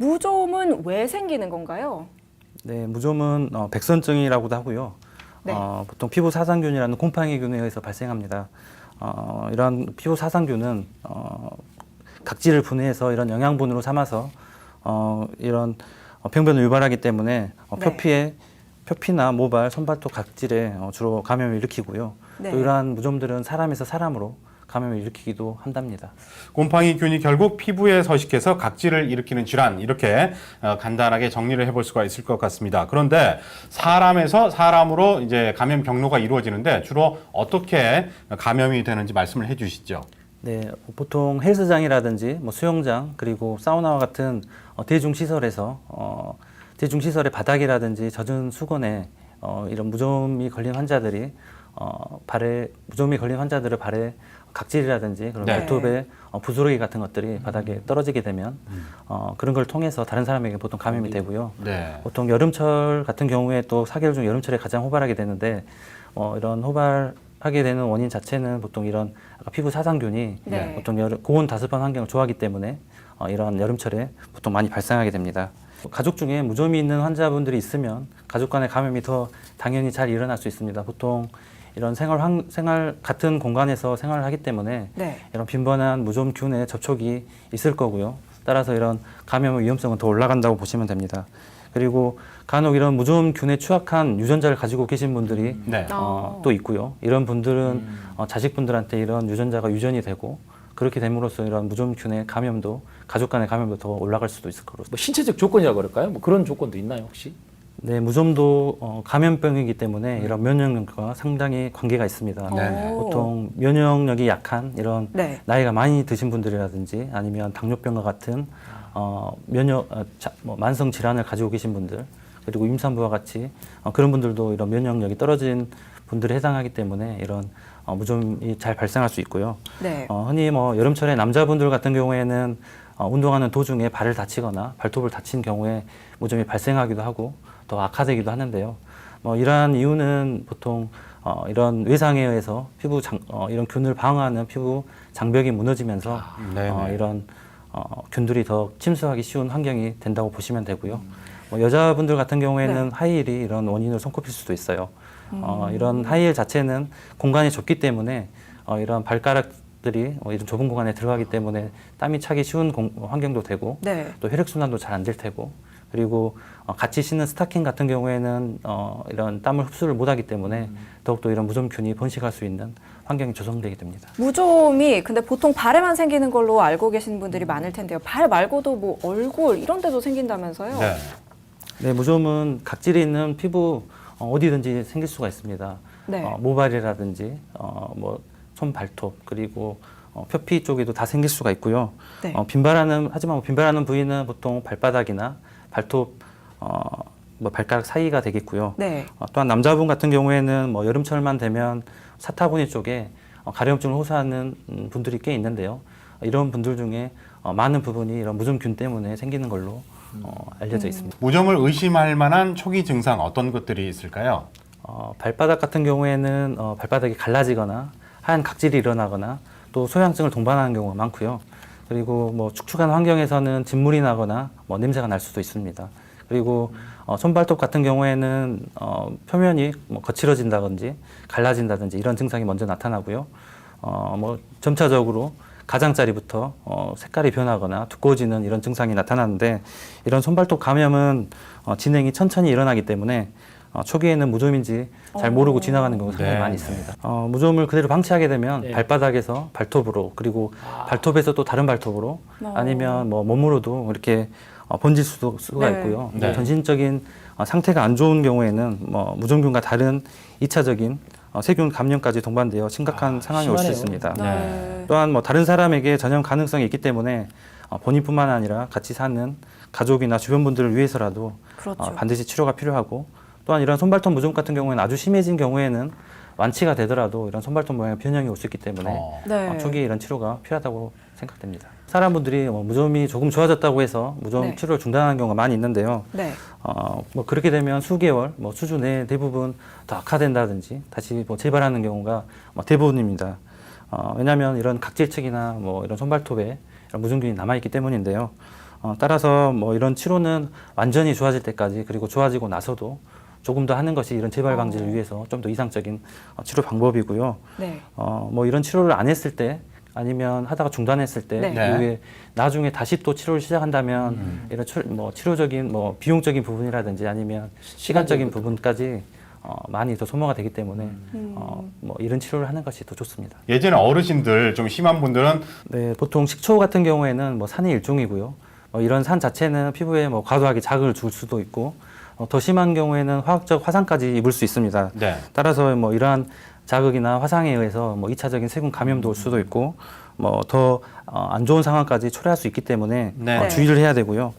무좀은 왜 생기는 건가요? 네, 무좀은 어, 백선증이라고도 하고요. 네. 어, 보통 피부 사상균이라는 곰팡이균에 의해서 발생합니다. 어, 이런 피부 사상균은 어, 각질을 분해해서 이런 영양분으로 삼아서 어, 이런 어, 병변을 유발하기 때문에 어, 네. 표피에 표피나 모발, 손발톱 각질에 어, 주로 감염을 일으키고요. 네. 또 이러한 무좀들은 사람에서 사람으로 감염을 일으키기도 한답니다. 곰팡이 균이 결국 피부에 서식해서 각질을 일으키는 질환 이렇게 어, 간단하게 정리를 해볼 수가 있을 것 같습니다. 그런데 사람에서 사람으로 이제 감염 경로가 이루어지는데 주로 어떻게 감염이 되는지 말씀을 해주시죠. 네, 보통 헬스장이라든지 뭐 수영장 그리고 사우나와 같은 어, 대중 시설에서 어, 대중 시설의 바닥이라든지 젖은 수건에 어, 이런 무좀이 걸린 환자들이 어, 발에 무좀이 걸린 환자들의 발에 각질이라든지 그런 네. 발톱에 어, 부스러기 같은 것들이 바닥에 떨어지게 되면 어, 그런 걸 통해서 다른 사람에게 보통 감염이 되고요. 네. 보통 여름철 같은 경우에 또 사계절 중 여름철에 가장 호발하게 되는데 어, 이런 호발 하게 되는 원인 자체는 보통 이런 아까 피부 사상균이 네. 보통 여름, 고온 다습한 환경을 좋아하기 때문에 어, 이런 여름철에 보통 많이 발생하게 됩니다. 가족 중에 무좀이 있는 환자분들이 있으면 가족 간의 감염이 더 당연히 잘 일어날 수 있습니다. 보통 이런 생활 환, 생활 같은 공간에서 생활을 하기 때문에 네. 이런 빈번한 무좀균의 접촉이 있을 거고요. 따라서 이런 감염의 위험성은 더 올라간다고 보시면 됩니다. 그리고 간혹 이런 무좀균에 취약한 유전자를 가지고 계신 분들이 네. 어, 아. 또 있고요. 이런 분들은 어, 자식분들한테 이런 유전자가 유전이 되고 그렇게 됨으로써 이런 무좀균의 감염도 가족 간의 감염도 더 올라갈 수도 있을 거로. 뭐 신체적 조건이라고 그럴까요? 뭐 그런 조건도 있나요 혹시? 네, 무좀도 어, 감염병이기 때문에 이런 면역력과 상당히 관계가 있습니다. 네. 오. 보통 면역력이 약한 이런 네. 나이가 많이 드신 분들이라든지 아니면 당뇨병과 같은 어, 면역 어, 자, 뭐 만성 질환을 가지고 계신 분들 그리고 임산부와 같이 어, 그런 분들도 이런 면역력이 떨어진 분들에 해당하기 때문에 이런 어, 무좀이 잘 발생할 수 있고요. 네. 어, 흔히 뭐 여름철에 남자분들 같은 경우에는 어, 운동하는 도중에 발을 다치거나 발톱을 다친 경우에 무좀이 발생하기도 하고 더 악화되기도 하는데요. 뭐 이러한 이유는 보통 어, 이런 외상에 의해서 피부 장, 어, 이런 균을 방어하는 피부 장벽이 무너지면서 네네. 어, 이런 어, 균들이 더 침수하기 쉬운 환경이 된다고 보시면 되고요. 뭐 여자분들 같은 경우에는 네. 하이힐이 이런 원인으로 손꼽힐 수도 있어요. 어, 이런 하이힐 자체는 공간이 좁기 때문에 어, 이런 발가락들이 어, 이런 좁은 공간에 들어가기 때문에 땀이 차기 쉬운 공- 환경도 되고 네. 또 혈액 순환도 잘 안 될 테고 그리고 어, 같이 신는 스타킹 같은 경우에는 어, 이런 땀을 흡수를 못하기 때문에 더욱더 이런 무좀균이 번식할 수 있는 환경이 조성되게 됩니다. 무좀이 근데 보통 발에만 생기는 걸로 알고 계신 분들이 많을 텐데요. 발 말고도 뭐 얼굴 이런 데도 생긴다면서요? 네. 네, 무좀은 각질이 있는 피부 어, 어디든지 생길 수가 있습니다. 네. 어, 모발이라든지 어, 뭐 손발톱 그리고 어, 표피 쪽에도 다 생길 수가 있고요. 네. 어, 빈발하는 하지만 뭐 빈발하는 부위는 보통 발바닥이나 발톱 어, 뭐 발가락 사이가 되겠고요. 네. 어, 또한 남자분 같은 경우에는 뭐 여름철만 되면 사타구니 쪽에 어, 가려움증을 호소하는 음, 분들이 꽤 있는데요. 어, 이런 분들 중에 어, 많은 부분이 이런 무좀균 때문에 생기는 걸로 어, 알려져 있습니다. 무좀을 의심할 만한 초기 증상 어떤 것들이 있을까요? 어, 발바닥 같은 경우에는 어, 발바닥이 갈라지거나 하얀 각질이 일어나거나 또 소양증을 동반하는 경우가 많고요. 그리고 뭐 축축한 환경에서는 진물이 나거나 뭐 냄새가 날 수도 있습니다. 그리고 어, 손발톱 같은 경우에는 어, 표면이 뭐 거칠어진다든지 갈라진다든지 이런 증상이 먼저 나타나고요. 어, 뭐 점차적으로 가장자리부터 어, 색깔이 변하거나 두꺼워지는 이런 증상이 나타나는데 이런 손발톱 감염은 어, 진행이 천천히 일어나기 때문에 어, 초기에는 무좀인지 잘 모르고 지나가는 경우가 상당히 네, 많이 네. 있습니다. 어, 무좀을 그대로 방치하게 되면 네. 발바닥에서 발톱으로 그리고 발톱에서 또 다른 발톱으로 어. 아니면 뭐 몸으로도 이렇게 어, 번질 수도 수가 네. 있고요. 네. 전신적인 어, 상태가 안 좋은 경우에는 뭐 무좀균과 다른 이차적인 어, 세균 감염까지 동반되어 심각한 아, 상황이 올 수 심하네요. 있습니다. 네. 또한 뭐 다른 사람에게 전염 가능성이 있기 때문에 어, 본인뿐만 아니라 같이 사는 가족이나 주변 분들을 위해서라도 그렇죠. 어, 반드시 치료가 필요하고 또한 이런 손발톱 무좀 같은 경우에는 아주 심해진 경우에는 완치가 되더라도 이런 손발톱 모양의 변형이 올 수 있기 때문에 어. 네. 어, 초기에 이런 치료가 필요하다고 생각됩니다. 사람분들이 뭐 무좀이 조금 좋아졌다고 해서 무좀 네. 치료를 중단하는 경우가 많이 있는데요. 네. 어, 뭐 그렇게 되면 수개월, 뭐 수주 내에 대부분 더 악화된다든지 다시 뭐 재발하는 경우가 뭐 대부분입니다. 어, 왜냐하면 이런 각질층이나 뭐 이런 손발톱에 이런 무좀균이 남아있기 때문인데요. 어, 따라서 뭐 이런 치료는 완전히 좋아질 때까지 그리고 좋아지고 나서도 조금 더 하는 것이 이런 재발 방지를 어. 위해서 좀 더 이상적인 어, 치료 방법이고요. 네. 어, 뭐 이런 치료를 안 했을 때 아니면 하다가 중단했을 때 네. 네. 이후에 나중에 다시 또 치료를 시작한다면 음. 이런 치, 뭐 치료적인 뭐 비용적인 부분이라든지 아니면 시간적인 부분까지 어, 많이 더 소모가 되기 때문에 음. 어, 뭐 이런 치료를 하는 것이 더 좋습니다. 예전에 어르신들 좀 심한 분들은 네, 보통 식초 같은 경우에는 뭐 산의 일종이고요. 어, 이런 산 자체는 피부에 뭐 과도하게 자극을 줄 수도 있고 어, 더 심한 경우에는 화학적 화상까지 입을 수 있습니다. 네. 따라서 뭐 이러한 자극이나 화상에 의해서 뭐 2차적인 세균 감염도 올 수도 있고 뭐 더 안 좋은 상황까지 초래할 수 있기 때문에 네. 어, 네. 주의를 해야 되고요.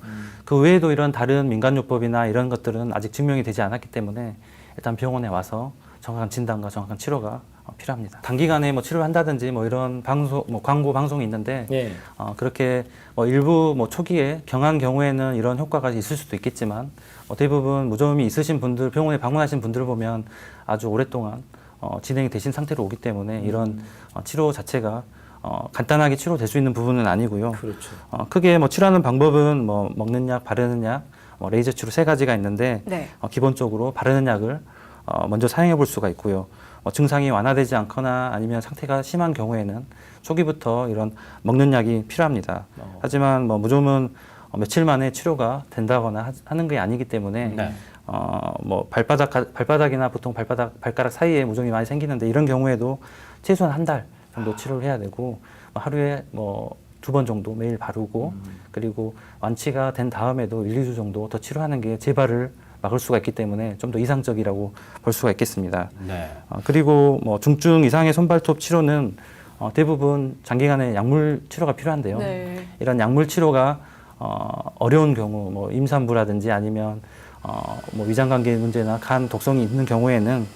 그 외에도 이런 다른 민간요법이나 이런 것들은 아직 증명이 되지 않았기 때문에 일단 병원에 와서 정확한 진단과 정확한 치료가 어, 필요합니다. 단기간에 뭐 치료를 한다든지 뭐 이런 방송, 뭐 광고 방송이 있는데 예. 어, 그렇게 뭐 일부 뭐 초기에 경한 경우에는 이런 효과가 있을 수도 있겠지만 어, 대부분 무좀이 있으신 분들 병원에 방문하신 분들을 보면 아주 오랫동안 어, 진행이 되신 상태로 오기 때문에 이런 어, 치료 자체가 어, 간단하게 치료될 수 있는 부분은 아니고요. 그렇죠. 어, 크게 뭐 치료하는 방법은 뭐 먹는 약, 바르는 약, 뭐 레이저 치료 세 가지가 있는데 네. 어, 기본적으로 바르는 약을 어, 먼저 사용해 볼 수가 있고요. 어, 증상이 완화되지 않거나 아니면 상태가 심한 경우에는 초기부터 이런 먹는 약이 필요합니다. 어. 하지만 뭐 무좀은 어, 며칠 만에 치료가 된다거나 하- 하는 게 아니기 때문에 네. 어, 뭐 발바닥 가- 발바닥이나 보통 발바닥 발가락 사이에 무좀이 많이 생기는데 이런 경우에도 최소한 한 달 정도 치료를 해야 되고 뭐 하루에 뭐 두 번 정도 매일 바르고 그리고 완치가 된 다음에도 1, 2주 정도 더 치료하는 게 재발을 막을 수가 있기 때문에 좀 더 이상적이라고 볼 수가 있겠습니다. 네. 어, 그리고 뭐 중증 이상의 손발톱 치료는 어, 대부분 장기간의 약물 치료가 필요한데요. 네. 이런 약물 치료가 어, 어려운 경우, 뭐 임산부라든지 아니면 어, 뭐 위장관계 문제나 간 독성이 있는 경우에는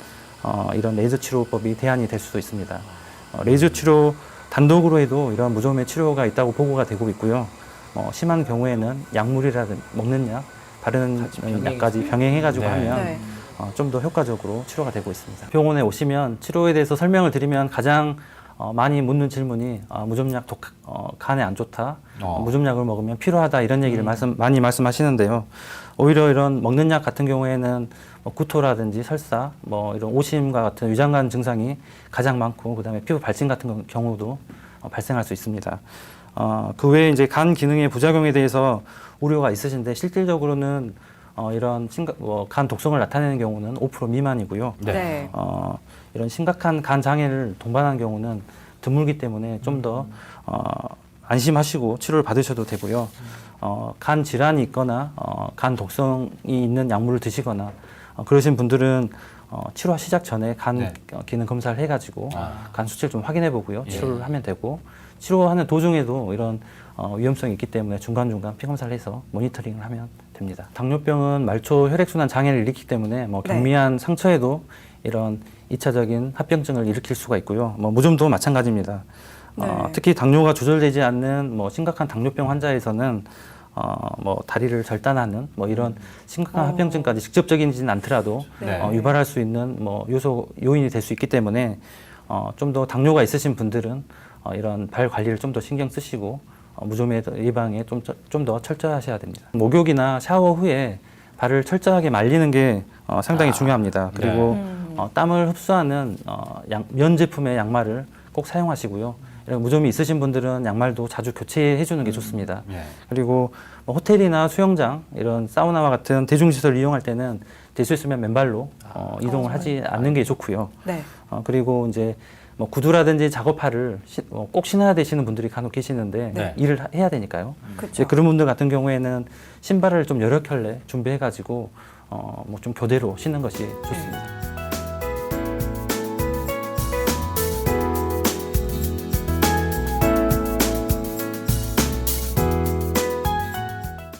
어, 이런 레이저 치료법이 대안이 될 수도 있습니다. 어, 레이저 치료 단독으로 해도 이런 무좀의 치료가 있다고 보고가 되고 있고요. 어, 심한 경우에는 약물이라든 먹는 약, 병행해서. 약까지 병행해가지고 네. 하면 네. 어, 좀 더 효과적으로 치료가 되고 있습니다. 병원에 오시면 치료에 대해서 설명을 드리면 가장 어, 많이 묻는 질문이 아, 무좀약 독, 어, 간에 안 좋다. 어. 무좀약을 먹으면 필요하다 이런 얘기를 말씀, 많이 말씀하시는데요. 오히려 이런 먹는 약 같은 경우에는 뭐 구토라든지 설사, 뭐 이런 오심과 같은 위장관 증상이 가장 많고 그다음에 피부 발진 같은 경- 경우도 어, 발생할 수 있습니다. 어, 그 외에 이제 간 기능의 부작용에 대해서 우려가 있으신데 실질적으로는 어, 이런 심각, 뭐, 간 독성을 나타내는 경우는 5% 미만이고요. 네. 네. 어, 이런 심각한 간 장애를 동반한 경우는 드물기 때문에 좀더 어, 안심하시고 치료를 받으셔도 되고요. 어, 간 질환이 있거나 어, 간 독성이 있는 약물을 드시거나 어, 그러신 분들은 어, 치료 시작 전에 간 네. 어, 기능 검사를 해가지고 아. 간 수치를 좀 확인해 보고요. 예. 치료를 하면 되고 치료하는 도중에도 이런 어, 위험성이 있기 때문에 중간중간 피 검사를 해서 모니터링을 하면 됩니다. 당뇨병은 말초 혈액순환 장애를 일으키기 때문에 뭐 네. 경미한 상처에도 이런 이차적인 합병증을 일으킬 수가 있고요. 뭐 무좀도 마찬가지입니다. 어, 네. 특히 당뇨가 조절되지 않는 뭐 심각한 당뇨병 환자에서는 어, 뭐 다리를 절단하는 뭐 이런 심각한 어. 합병증까지 직접적이지는 않더라도 네. 어, 유발할 수 있는 뭐 요소 요인이 될 수 있기 때문에 어, 좀 더 당뇨가 있으신 분들은 어, 이런 발 관리를 좀 더 신경 쓰시고 어, 무좀의 예방에 좀 좀 더 철저하셔야 됩니다. 목욕이나 샤워 후에 발을 철저하게 말리는 게 어, 상당히 아, 중요합니다. 그리고 음. 어, 땀을 흡수하는 어, 양- 면 제품의 양말을 꼭 사용하시고요. 이런 무좀이 있으신 분들은 양말도 자주 교체해 주는 게 좋습니다. 예. 그리고 뭐 호텔이나 수영장 이런 사우나와 같은 대중시설 이용할 때는 될 수 있으면 맨발로 어, 이동을 어, 하지 않는 게 좋고요. 네. 어, 그리고 이제 뭐 구두라든지 작업화를 시- 어, 꼭 신어야 되시는 분들이 간혹 계시는데 네. 일을 하- 해야 되니까요. 이제 그렇죠. 그런 분들 같은 경우에는 신발을 좀 여러 켤레 준비해가지고 어, 뭐 좀 교대로 신는 것이 좋습니다.